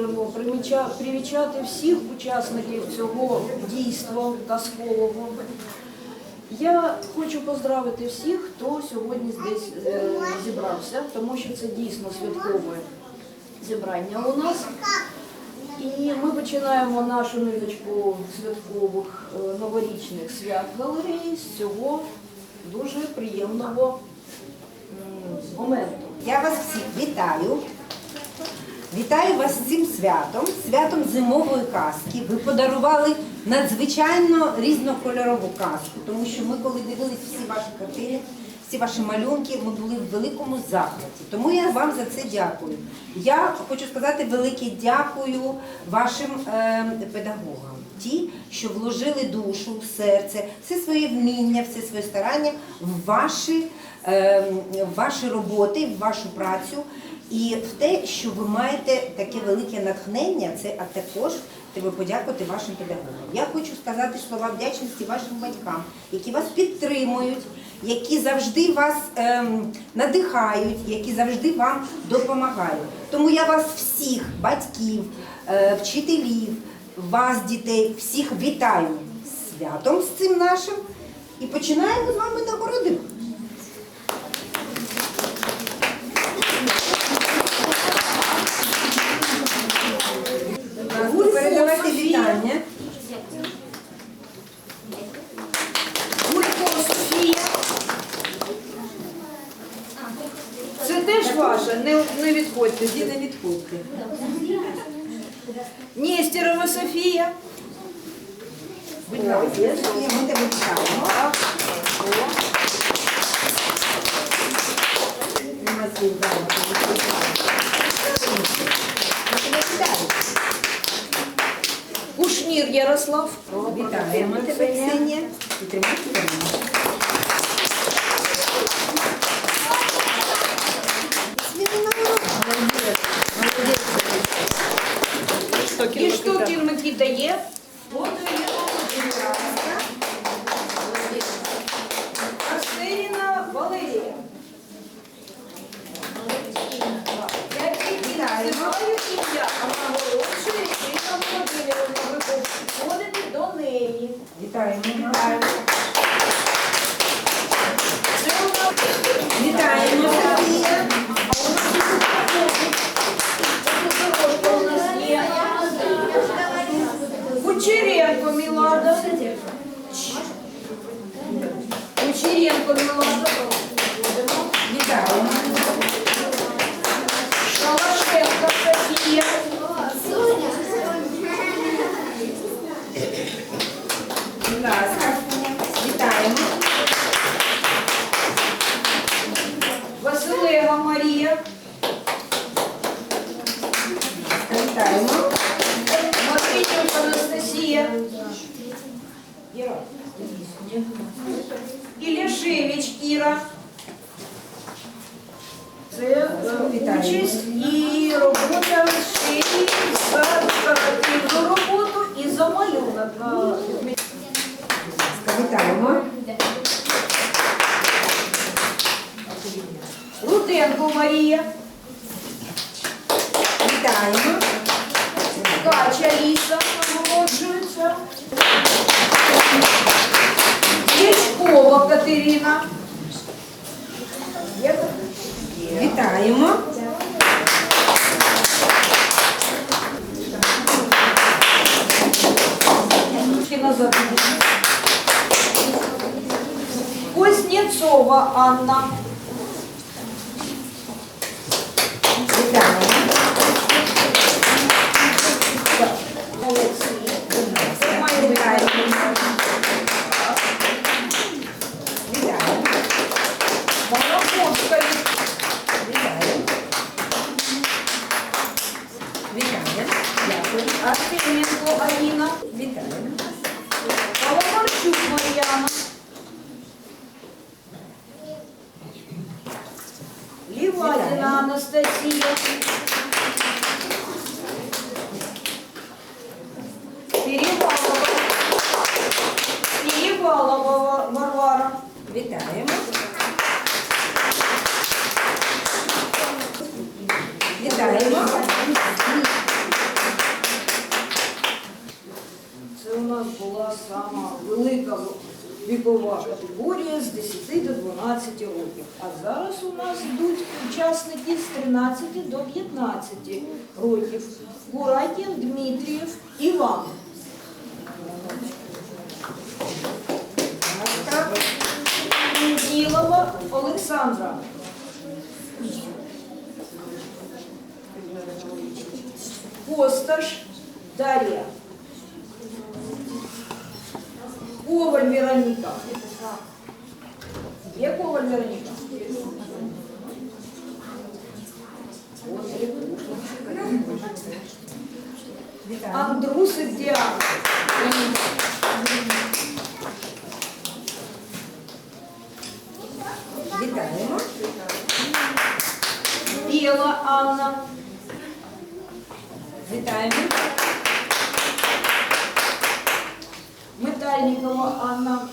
Будемо привічати всіх учасників цього дійства казкового. Я хочу поздравити всіх, хто сьогодні здесь е, зібрався, тому що це дійсно святкове зібрання у нас. І ми починаємо нашу низочку святкових е, новорічних свят галереї з цього дуже приємного моменту. Я вас всіх вітаю. Вітаю вас з цим святом, святом зимової казки. Ви подарували надзвичайно різнокольорову казку, тому що ми, коли дивились всі ваші картини, всі ваші малюнки, ми були в великому захваті. Тому я вам за це дякую. Я хочу сказати велике дякую вашим е, педагогам, ті, що вложили душу, серце, все своє вміння, все своє старання в ваші, е, в ваші роботи, в вашу працю. І в те, що ви маєте таке велике натхнення, це а також треба подякувати вашим педагогам. Я хочу сказати слова вдячності вашим батькам, які вас підтримують, які завжди вас ем, надихають, які завжди вам допомагають. Тому я вас всіх, батьків, е, вчителів, вас, дітей, всіх вітаю святом з цим нашим і починаємо з вами нагородимо. Передавайте вітання. Гулько Софія. Це теж ваше, не, не відходьте. Не відходьте. Нестерова Софія. Будь ласка, ми тебе. Кушнір Ярослав. Вітаємо тебе, Ксенія. І тримайте мене. І Штокін Микита є. Арсеніна Валерія. Я тільки називаю ім'я, а нагороджує Ірина Володимирівна. Ви підходите до неї. Вітаємо, вітаємо. Це у нас Вітаємо, Софія. Дорожка у нас є. Кучеренко Мілада. Кучеренко Мілада. Вітаємо. Шалашенко Софія. Будь ласка. Вітаємо. Василева Марія. Вітаємо. Матвійченко Анастасія. Ілішевич Іра. Це е, участь і робота ще й за декоративну роботу і за малюнок. Вітаємо. Руденко Марія. Вітаємо. Кача Ліса нагороджується. Ячкова Катерина. Є? Вітаємо. Ще назад. Кузнєцова Анна. Анастасія. Перевалова. Перевалова Варвара. Вітаємо. Вітаємо. Це у нас була сама велика вікова категорія з 10 до 12 років. А зараз у нас йдуть учасники з 13 до 15 років. Куратін Дмитрієв Іван. Ділова Олександра. Косташ Дар'я. Коваль Вероніка. Є Коваль Вероніка? Вітаю. Андрусик Діана. Вітаємо. Біла Анна. Вітаємо. Метальникова Анна.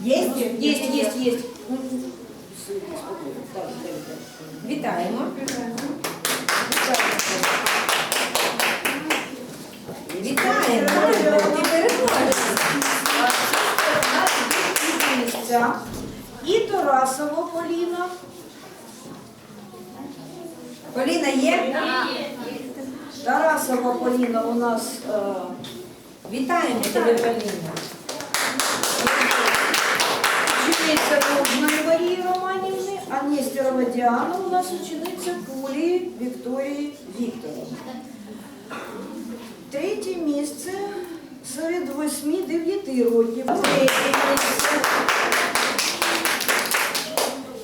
Є? Есть, есть, есть. Вітаємо. Вітаємо. І Тарасова Поліна. Поліна є? Тарасова Поліна у нас е, Вітаємо тебе, Поліна. учениця Рожної Марії Романівни, а Нестерова Діана у нас учениця Пулі Вікторії Вікторовни. Третє місце серед 8-9 років.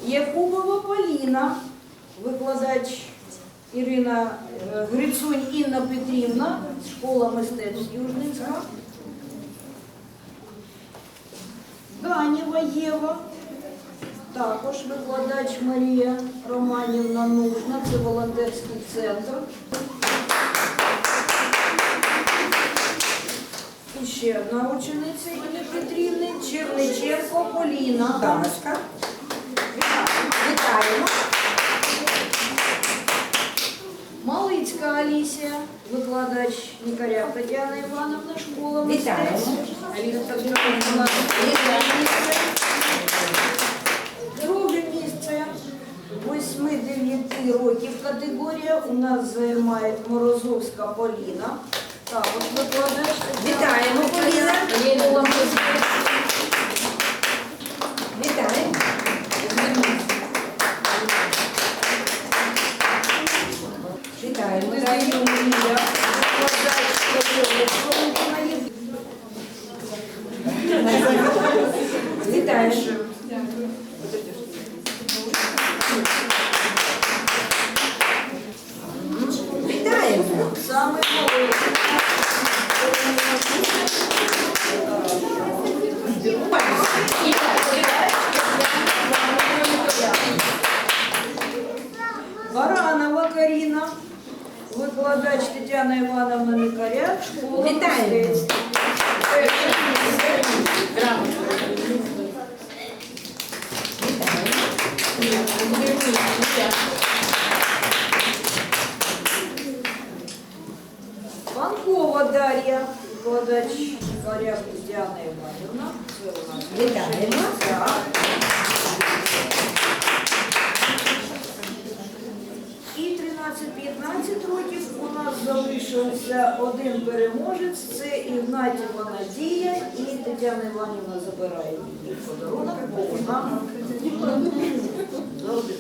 Якубова Поліна, викладач Ірина е, Грицунь Інна Петрівна, школа мистецтв Южницька. Ганєва Єва, також викладач Марія Романівна Нужна, це волонтерський центр. І ще одна учениця Інни Петрівни, Черниченко Поліна. Дашка. Вітаємо. Алісія, викладач Нікаряк Тетяна Івановна, школа Вітаємо. мистецтв. Друге місце. Місце 8-9 років категорія у нас займає Морозовська Поліна. Також викладач. Вітаємо, Поліна. Школа мистецтв. Вітаємо. Вітаємо. Даю Юлія, викладач школи Вітаємо. Вітаємо. Саме молодший. Баранова Каріна, викладач Тетяна Івановна Микаряк, школа Вітаємо. мистецтв. Панкова Дар'я, викладач Микаряк Тетяна Іванівна. Це у нас Вітаємо. І 13-15 років у нас залишився один переможець. Це Ігнатєва Надія і Тетяна Іванівна забирає її подарунок, бо вона завжди